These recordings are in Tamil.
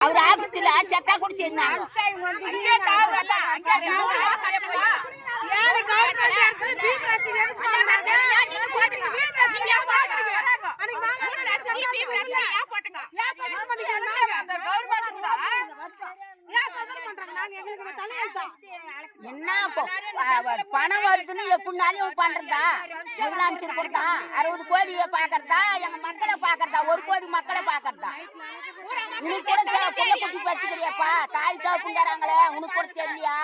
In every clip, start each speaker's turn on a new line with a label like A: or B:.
A: அவர் ஆபத்துல செத்தா குடிச்சிருந்தாங்க என்ன இப்போ, என்ன பணம் வருதுன்னு எப்படினாலும் பண்றதா? முதலமைச்சர் கொடுத்தா? அறுபது கோடியை பாக்குறதா எங்க மக்களை பாக்குறதா ஒரு கோடி மக்களை பாக்குறதா உனக்கு கூட புள்ள குட்டி வச்சுக்கிறியப்பா தாய் தகப்புங்கிறாங்களே உனக்கு கூட தெரியலையா?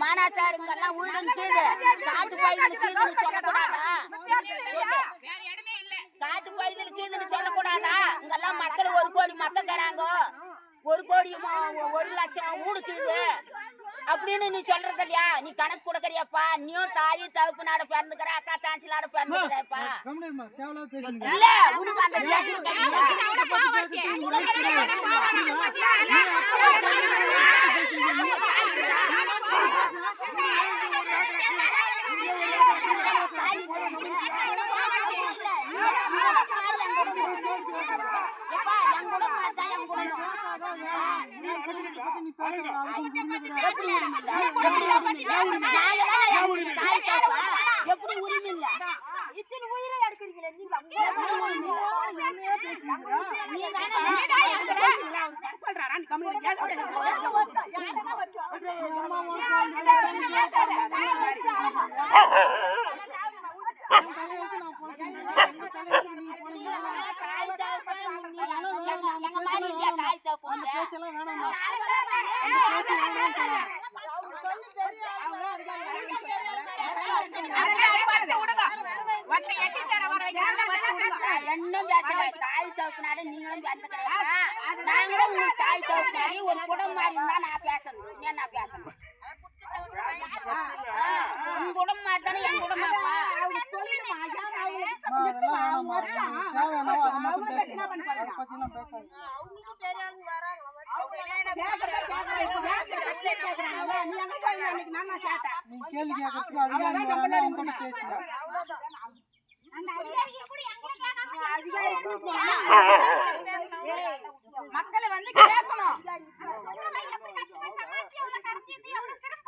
A: மானாச்சாருங்கெல்லாம் வீடு கீழே காட்டு பயிர்கள் கீழே சொல்லக்கூடாதா? காட்டு பயிர்கள் கீழே சொல்லக்கூடாதா? இங்கெல்லாம் மக்கள் ஒரு கோடி தராங்கோ. ஒரு கோடி ம- ஒரு லட்சம் வீடுக்குது அப்படின்னு நீ சொல்றது இல்லையா? நீ கணக்கு கொடுக்கறியாப்பா நீயும் தாய் தகுப்பு நாட பிறந்துக்கிற அக்கா தாச்சி நாட பிறந்துக்கிறப்பா இல்ல உனக்கு அந்த உரிமை இல்ல? எப்படி உரிமை இல்ல? நாங்கதான் என் தாய் தகப்பா. எப்படி உரிமை இல்ல? நீ தானே தாய் தகப்பா, எங்க- எங்க மாதிரி இல்லையா தாய் தகப்பன் இல்ல?
B: பேச்செல்லாம் வேணாம்
A: என்ன பேசல. தாய் நீங்களும் நாங்களும் உங்க தாய் தகப்பனாரு ஒரு குடும்பம் மாதிரி இருந்தா நான் பேசணும். ஏன் நான் பேசணும்? குடும்பம் மாதிரி என் குடும்பம்ப்பா.
B: அவங்க வேணாம்மா. தேவையானவோ அதை மட்டும் பேசுங்க. அதை பத்திலாம் பேசாதீங்க. நீங்க கேள்வி கேட்கறதுக்கு அதிகாரி வராங்க, அவங்க கூட பேசுங்க.
A: மக்களை வந்து கேட்கணும்
B: அம்மா, கொஞ்ச நேரம் கம்முனு இரும்மா,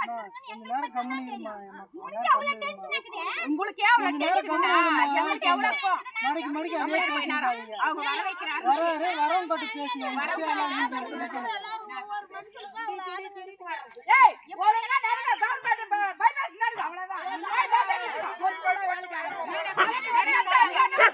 B: அம்மா. கொஞ்ச நேரம் கம்முனு இரும்மா.
C: உங்களுக்கு எவ்வளவு
B: கொஞ்ச நேரம்
C: டென்ஷனா?
B: கம்முனு இரும்மா.
C: எங்களுக்கு எவ்வளவு இருக்கும்?
B: மணிக்கு மணிக்கு அதே பேசிட்டாங்க
C: அவங்க வர வைக்கிறாங்க.
B: வர வரவங்க பத்தி பேசுங்க. முக்கியம்
C: Yeah.